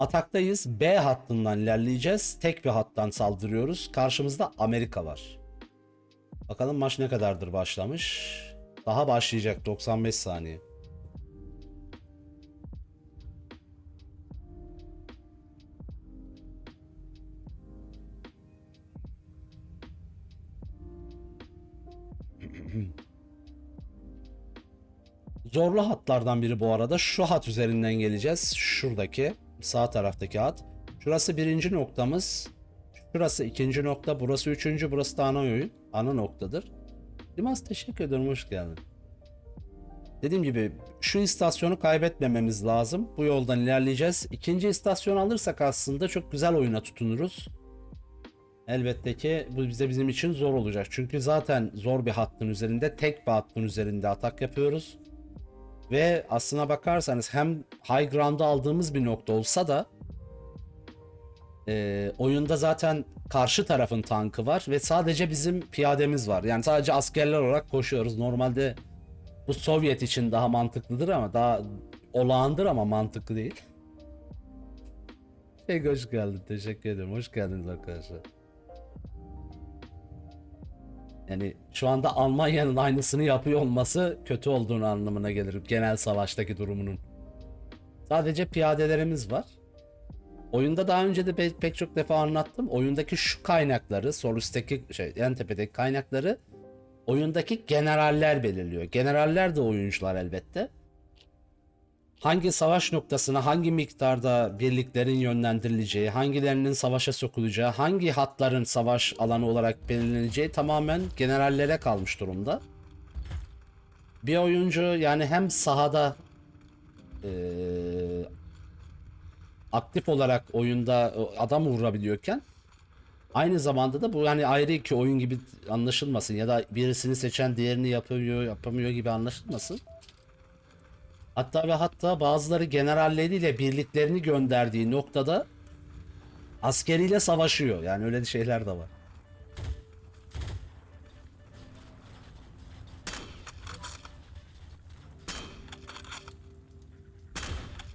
Ataktayız. B hattından ilerleyeceğiz. Tek bir hattan saldırıyoruz. Karşımızda Amerika var. Bakalım maç ne kadardır başlamış. Daha başlayacak 95 saniye. Zorlu hatlardan biri bu arada. Şu hat üzerinden geleceğiz. Şuradaki sağ taraftaki hat. Şurası birinci noktamız. Şurası ikinci nokta. Burası üçüncü. Burası da ana oyun. Ana noktadır. Dimaz teşekkür ederim. Hoş geldin. Dediğim gibi şu istasyonu kaybetmememiz lazım. Bu yoldan ilerleyeceğiz. İkinci istasyon alırsak aslında çok güzel oyuna tutunuruz. Elbette ki bu bize bizim için zor olacak. Çünkü zaten zor bir hattın üzerinde, tek bir hattın üzerinde atak yapıyoruz. Ve aslına bakarsanız hem high ground'u aldığımız bir nokta olsa da e, oyunda zaten karşı tarafın tankı var ve sadece bizim piyademiz var. Yani sadece askerler olarak koşuyoruz. Normalde bu Sovyet için daha mantıklıdır ama daha olağandır ama mantıklı değil. Şey hoş geldin. Teşekkür ederim. Hoş geldiniz arkadaşlar. Yani şu anda Almanya'nın aynısını yapıyor olması kötü olduğunu anlamına gelir genel savaştaki durumunun. Sadece piyadelerimiz var. Oyunda daha önce de pe- pek çok defa anlattım. Oyundaki şu kaynakları, sol üstteki şey en tepedeki kaynakları oyundaki generaller belirliyor. Generaller de oyuncular elbette. Hangi savaş noktasına hangi miktarda birliklerin yönlendirileceği, hangilerinin savaşa sokulacağı, hangi hatların savaş alanı olarak belirleneceği tamamen generallere kalmış durumda. Bir oyuncu yani hem sahada eee, aktif olarak oyunda adam vurabiliyorken aynı zamanda da bu yani ayrı iki oyun gibi anlaşılmasın ya da birisini seçen diğerini yapıyor yapamıyor gibi anlaşılmasın. Hatta ve hatta bazıları generalleriyle birliklerini gönderdiği noktada askeriyle savaşıyor. Yani öyle şeyler de var.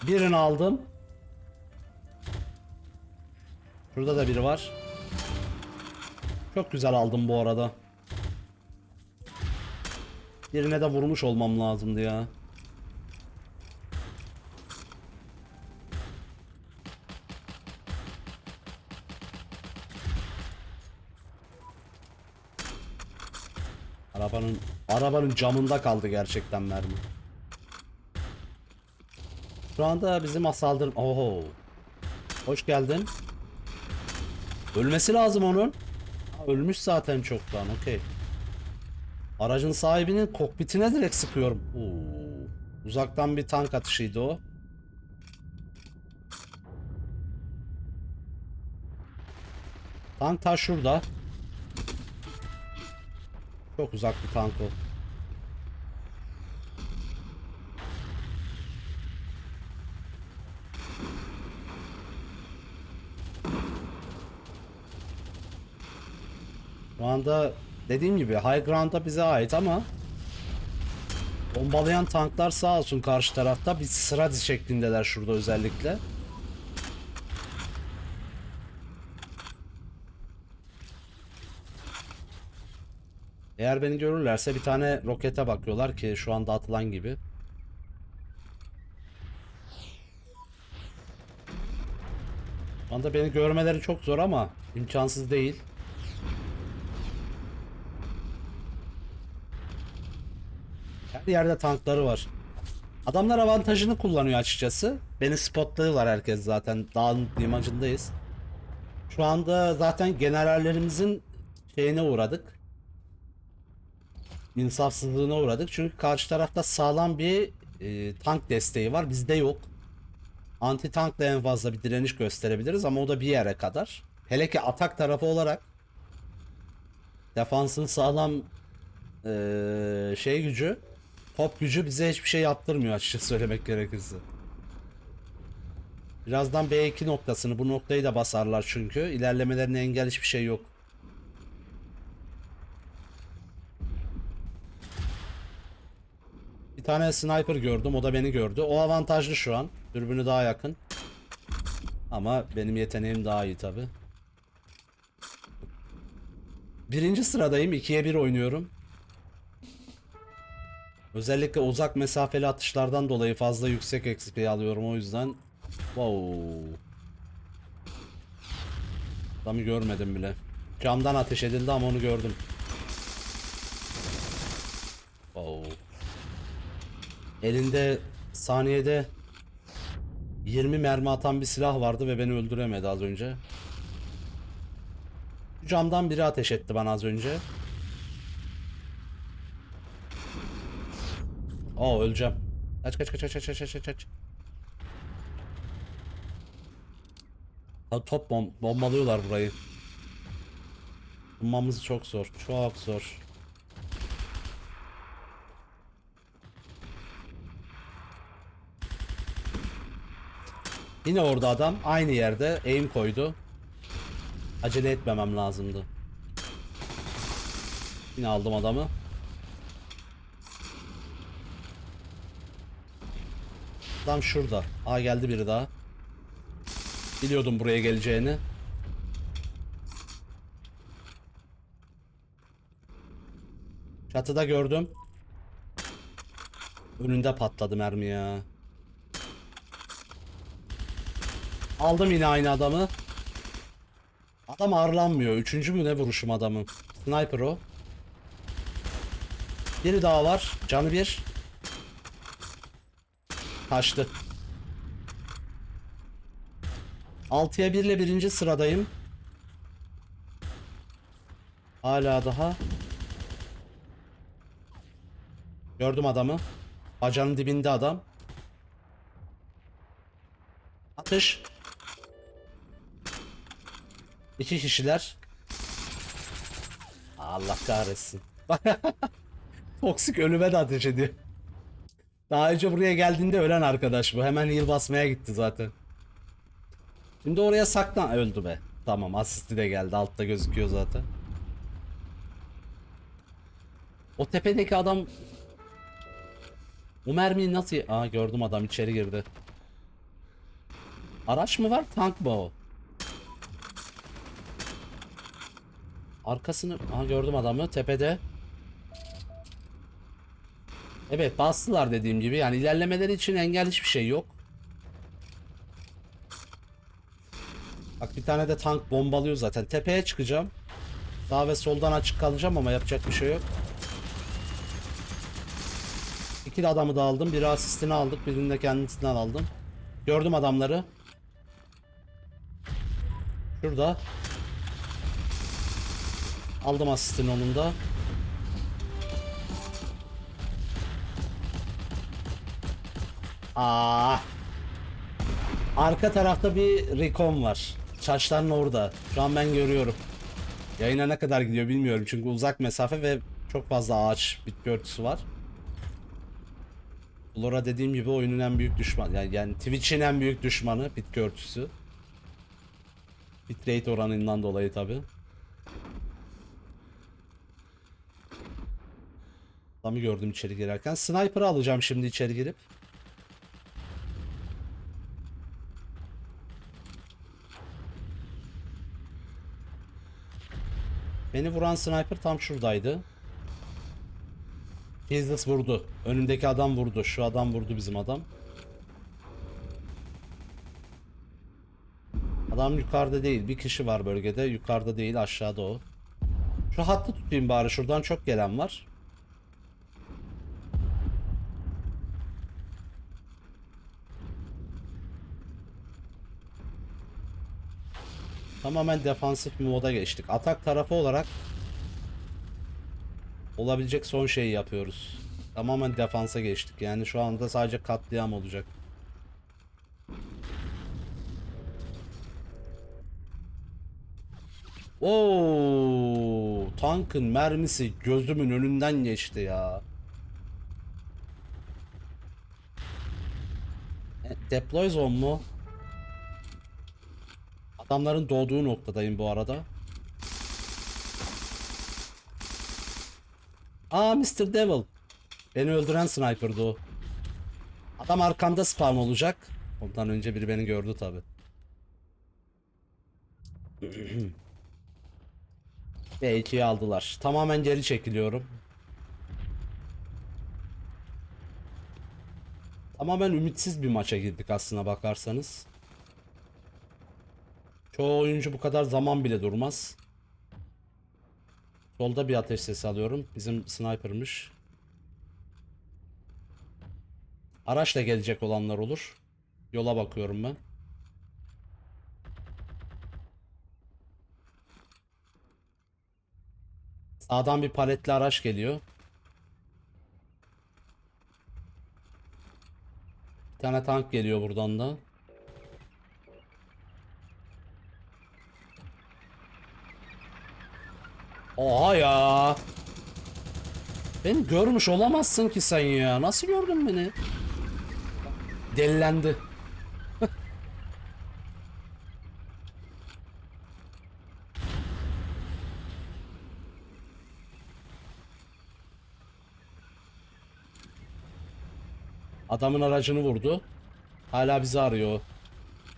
Birini aldım. Şurada da biri var. Çok güzel aldım bu arada. Birine de vurmuş olmam lazımdı ya. Arabanın arabanın camında kaldı gerçekten mermi. Şu anda bizim saldırım. Oho. Hoş geldin. Ölmesi lazım onun. Ölmüş zaten çoktan. Okey. Aracın sahibinin kokpitine direkt sıkıyorum. Oo. Uzaktan bir tank atışıydı o. Tank ta şurada. Çok uzak bir tank o. Şu anda dediğim gibi high ground'da bize ait ama bombalayan tanklar sağ olsun karşı tarafta bir sıra şeklindeler şurada özellikle. Eğer beni görürlerse bir tane rokete bakıyorlar ki şu anda atılan gibi. Şu anda beni görmeleri çok zor ama imkansız değil. Her yerde tankları var. Adamlar avantajını kullanıyor açıkçası. Beni spotladılar herkes zaten. Dağın limacındayız. Şu anda zaten generallerimizin şeyine uğradık. İnsafsızlığına uğradık. Çünkü karşı tarafta sağlam bir e, tank desteği var. Bizde yok. Anti tankla en fazla bir direniş gösterebiliriz ama o da bir yere kadar. Hele ki atak tarafı olarak defansın sağlam e, şey gücü top gücü bize hiçbir şey yaptırmıyor açıkça söylemek gerekirse. Birazdan B2 noktasını bu noktayı da basarlar çünkü ilerlemelerine engel hiçbir şey yok. Tane sniper gördüm. O da beni gördü. O avantajlı şu an. Dürbünü daha yakın. Ama benim yeteneğim daha iyi tabi. Birinci sıradayım. 2'ye 1 oynuyorum. Özellikle uzak mesafeli atışlardan dolayı fazla yüksek XP alıyorum o yüzden. Wow. Adamı görmedim bile. Camdan ateş edildi ama onu gördüm. Wow. Elinde saniyede 20 mermi atan bir silah vardı ve beni öldüremedi az önce. Camdan biri ateş etti bana az önce. Aa öleceğim. Kaç kaç kaç kaç kaç kaç kaç kaç. Top bom bombalıyorlar burayı. Bulmamız çok zor. Çok zor. Yine orada adam aynı yerde aim koydu. Acele etmemem lazımdı. Yine aldım adamı. Adam şurada. Aa geldi biri daha. Biliyordum buraya geleceğini. Çatıda gördüm. Önünde patladı mermi ya. Aldım yine aynı adamı. Adam ağırlanmıyor. Üçüncü mü ne vuruşum adamın. Sniper o. Biri daha var. Canı bir. Kaçtı. 6'ya 1 ile birinci sıradayım. Hala daha. Gördüm adamı. Bacanın dibinde adam. Atış. İki kişiler. Allah kahretsin. Toksik ölüme de ateş ediyor. Daha önce buraya geldiğinde ölen arkadaş bu. Hemen heal basmaya gitti zaten. Şimdi oraya saklan. Öldü be. Tamam asisti de geldi. Altta gözüküyor zaten. O tepedeki adam... O mermiyi nasıl... Aa gördüm adam içeri girdi. Araç mı var? Tank mı o? Arkasını... Aha gördüm adamı tepede. Evet bastılar dediğim gibi. Yani ilerlemeleri için engel hiçbir şey yok. Bak bir tane de tank bombalıyor zaten. Tepeye çıkacağım. Sağ ve soldan açık kalacağım ama yapacak bir şey yok. İki de adamı da aldım. Biri asistini aldık. Birini de kendisinden aldım. Gördüm adamları. Şurada. Aldım asistin onun da. Aa. Arka tarafta bir recon var. Çarşların orada. Şu an ben görüyorum. Yayına ne kadar gidiyor bilmiyorum çünkü uzak mesafe ve çok fazla ağaç bitki örtüsü var. Flora dediğim gibi oyunun en büyük düşmanı. Yani, yani Twitch'in en büyük düşmanı bitki örtüsü. Bitrate oranından dolayı tabi. Adamı gördüm içeri girerken. Sniper'ı alacağım şimdi içeri girip. Beni vuran sniper tam şuradaydı. Jesus vurdu. Önündeki adam vurdu. Şu adam vurdu bizim adam. Adam yukarıda değil. Bir kişi var bölgede. Yukarıda değil aşağıda o. Şu hattı tutayım bari. Şuradan çok gelen var. Tamamen defansif bir moda geçtik. Atak tarafı olarak olabilecek son şeyi yapıyoruz. Tamamen defansa geçtik. Yani şu anda sadece katliam olacak. Oo, tankın mermisi gözümün önünden geçti ya. E, Deploy zone mu? Adamların doğduğu noktadayım bu arada. Aa Mr. Devil. Beni öldüren sniper'dı o. Adam arkamda spawn olacak. Ondan önce biri beni gördü tabi. B2'yi aldılar. Tamamen geri çekiliyorum. Tamamen ümitsiz bir maça girdik aslına bakarsanız. Çoğu oyuncu bu kadar zaman bile durmaz. Solda bir ateş sesi alıyorum. Bizim sniper'mış. Araçla gelecek olanlar olur. Yola bakıyorum ben. Sağdan bir paletli araç geliyor. Bir tane tank geliyor buradan da. Oha ya. Beni görmüş olamazsın ki sen ya. Nasıl gördün beni? Delilendi. Adamın aracını vurdu. Hala bizi arıyor.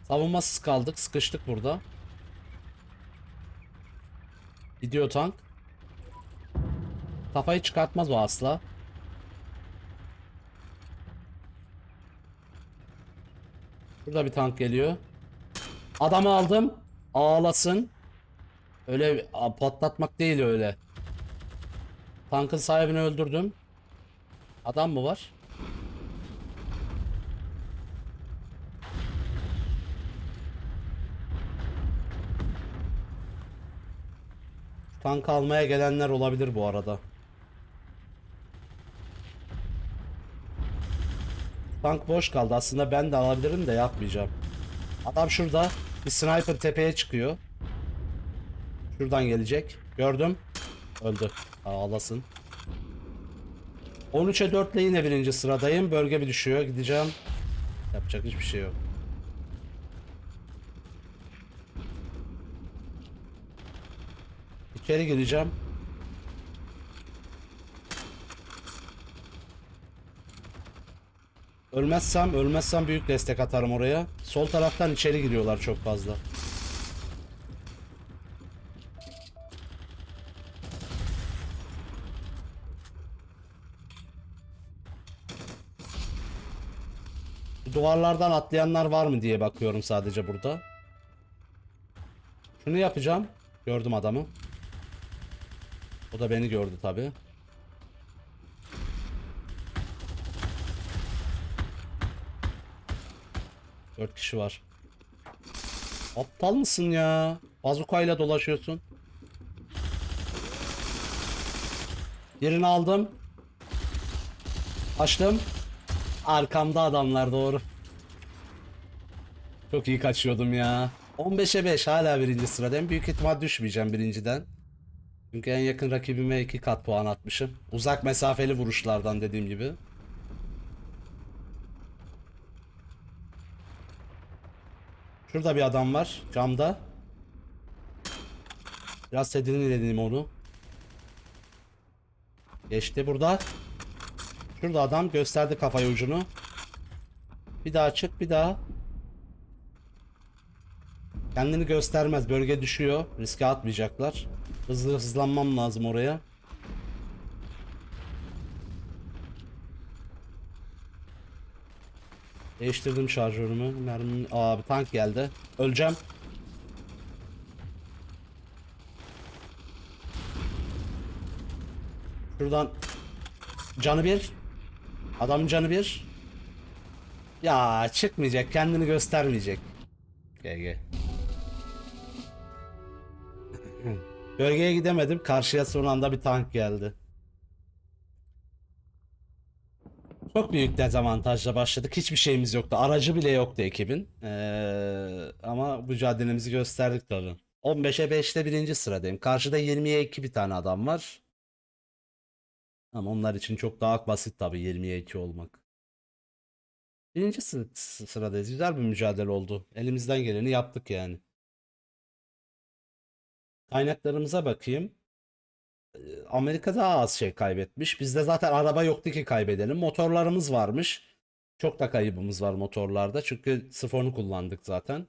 Savunmasız kaldık. Sıkıştık burada. Gidiyor tank. Kafayı çıkartmaz o asla. Burada bir tank geliyor. Adamı aldım. Ağlasın. Öyle patlatmak değil öyle. Tankın sahibini öldürdüm. Adam mı var? Tank almaya gelenler olabilir bu arada. Tank boş kaldı. Aslında ben de alabilirim de yapmayacağım. Adam şurada. Bir sniper tepeye çıkıyor. Şuradan gelecek. Gördüm. Öldü. Ağlasın. 13'e 4 ile yine birinci sıradayım. Bölge bir düşüyor. Gideceğim. Yapacak hiçbir şey yok. İçeri gireceğim. Ölmezsem, ölmezsem büyük destek atarım oraya. Sol taraftan içeri giriyorlar çok fazla. Duvarlardan atlayanlar var mı diye bakıyorum sadece burada. Şunu yapacağım. Gördüm adamı. O da beni gördü tabi. Dört kişi var. Aptal mısın ya? Bazukayla dolaşıyorsun. Birini aldım. Açtım. Arkamda adamlar doğru. Çok iyi kaçıyordum ya. 15'e 5 hala birinci sıradayım. Büyük ihtimal düşmeyeceğim birinciden. Çünkü en yakın rakibime 2 kat puan atmışım. Uzak mesafeli vuruşlardan dediğim gibi. Şurada bir adam var camda. Biraz tedirgin edeyim onu. Geçti burada. Şurada adam gösterdi kafayı ucunu. Bir daha çık bir daha. Kendini göstermez. Bölge düşüyor. Riske atmayacaklar. Hızlı hızlanmam lazım oraya. Değiştirdim şarjörümü. Mermi... Aa bir tank geldi. Öleceğim. Şuradan canı bir. Adamın canı bir. Ya çıkmayacak. Kendini göstermeyecek. GG. Bölgeye gidemedim. Karşıya son anda bir tank geldi. Çok büyük dezavantajla başladık. Hiçbir şeyimiz yoktu. Aracı bile yoktu ekibin. Ee, ama mücadelemizi gösterdik tabii. 15'e 5'te birinci sıradayım. Karşıda 20'ye 2 bir tane adam var. Ama onlar için çok daha basit tabii 20'ye 2 olmak. Birinci sı- sı- sıradayız. Güzel bir mücadele oldu. Elimizden geleni yaptık yani. Kaynaklarımıza bakayım. Ee, Amerika daha az şey kaybetmiş. Bizde zaten araba yoktu ki kaybedelim. Motorlarımız varmış. Çok da kaybımız var motorlarda. Çünkü sırf onu kullandık zaten.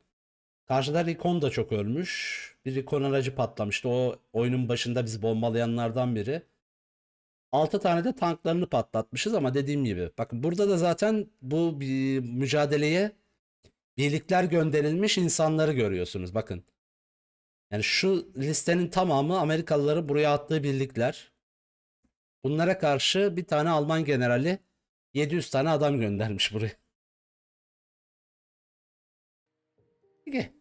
Karşıda Recon da çok ölmüş. Bir Recon aracı patlamıştı. O oyunun başında bizi bombalayanlardan biri. 6 tane de tanklarını patlatmışız ama dediğim gibi. Bakın burada da zaten bu mücadeleye birlikler gönderilmiş insanları görüyorsunuz. Bakın. Yani şu listenin tamamı Amerikalıların buraya attığı birlikler. Bunlara karşı bir tane Alman generali 700 tane adam göndermiş buraya. Peki.